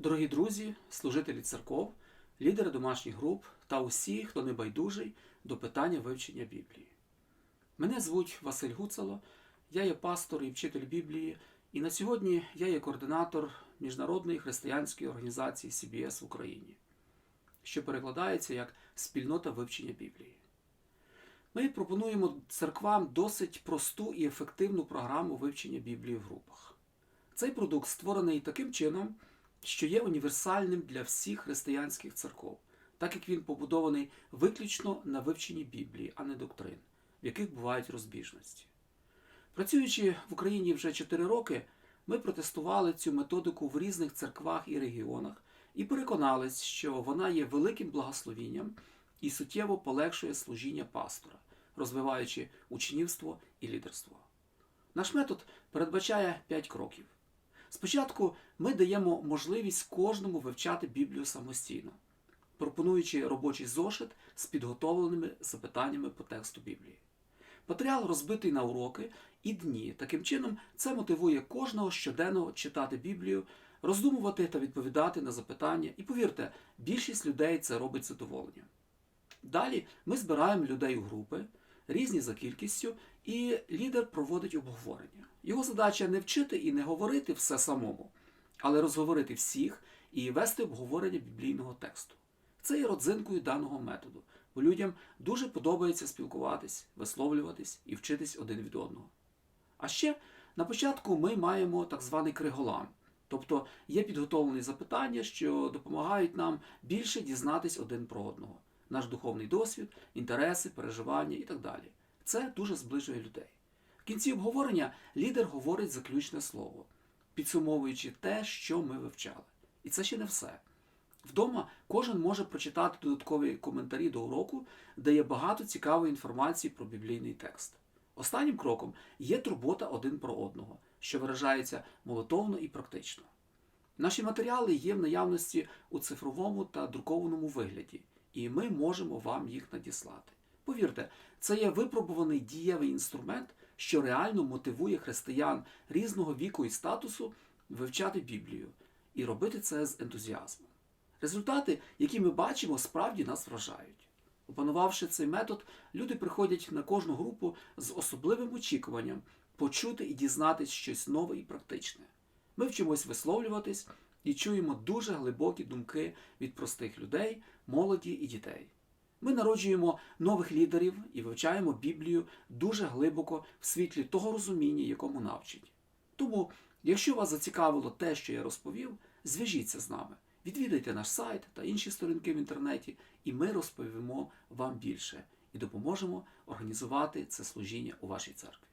Дорогі друзі, служителі церков, лідери домашніх груп та усі, хто не байдужий до питання вивчення Біблії. Мене звуть Василь Гуцало, я є пастор і вчитель Біблії, і на сьогодні я є координатор міжнародної християнської організації CBS в Україні, що перекладається як спільнота вивчення Біблії. Ми пропонуємо церквам досить просту і ефективну програму вивчення Біблії в групах. Цей продукт створений таким чином, що є універсальним для всіх християнських церков, так як він побудований виключно на вивченні Біблії, а не доктрин, в яких бувають розбіжності. Працюючи в Україні вже 4 роки, ми протестували цю методику в різних церквах і регіонах і переконались, що вона є великим благословінням і суттєво полегшує служіння пастора, розвиваючи учнівство і лідерство. Наш метод передбачає 5 кроків. Спочатку ми даємо можливість кожному вивчати Біблію самостійно, пропонуючи робочий зошит з підготовленими запитаннями по тексту Біблії. Матеріал розбитий на уроки і дні. Таким чином, це мотивує кожного щоденно читати Біблію, роздумувати та відповідати на запитання. І повірте, більшість людей це робить з задоволенням. Далі ми збираємо людей у групи, різні за кількістю, і лідер проводить обговорення. Його задача не вчити і не говорити все самому, але розговорити всіх і вести обговорення біблійного тексту. Це є родзинкою даного методу, бо людям дуже подобається спілкуватись, висловлюватись і вчитись один від одного. А ще на початку ми маємо так званий криголам, тобто є підготовлені запитання, що допомагають нам більше дізнатись один про одного, наш духовний досвід, інтереси, переживання і так далі. Це дуже зближує людей. Кінці обговорення лідер говорить заключне слово, підсумовуючи те, що ми вивчали. І це ще не все. Вдома кожен може прочитати додаткові коментарі до уроку, де є багато цікавої інформації про біблійний текст. Останнім кроком є турбота один про одного, що виражається молитовно і практично. Наші матеріали є в наявності у цифровому та друкованому вигляді, і ми можемо вам їх надіслати. Повірте, це є випробуваний дієвий інструмент, що реально мотивує християн різного віку і статусу вивчати Біблію і робити це з ентузіазмом. Результати, які ми бачимо, справді нас вражають. Опанувавши цей метод, люди приходять на кожну групу з особливим очікуванням почути і дізнатись щось нове і практичне. Ми вчимось висловлюватись і чуємо дуже глибокі думки від простих людей, молоді і дітей. Ми народжуємо нових лідерів і вивчаємо Біблію дуже глибоко в світлі того розуміння, якому навчить. Тому, якщо вас зацікавило те, що я розповів, зв'яжіться з нами. Відвідайте наш сайт та інші сторінки в інтернеті, і ми розповімо вам більше і допоможемо організувати це служіння у вашій церкві.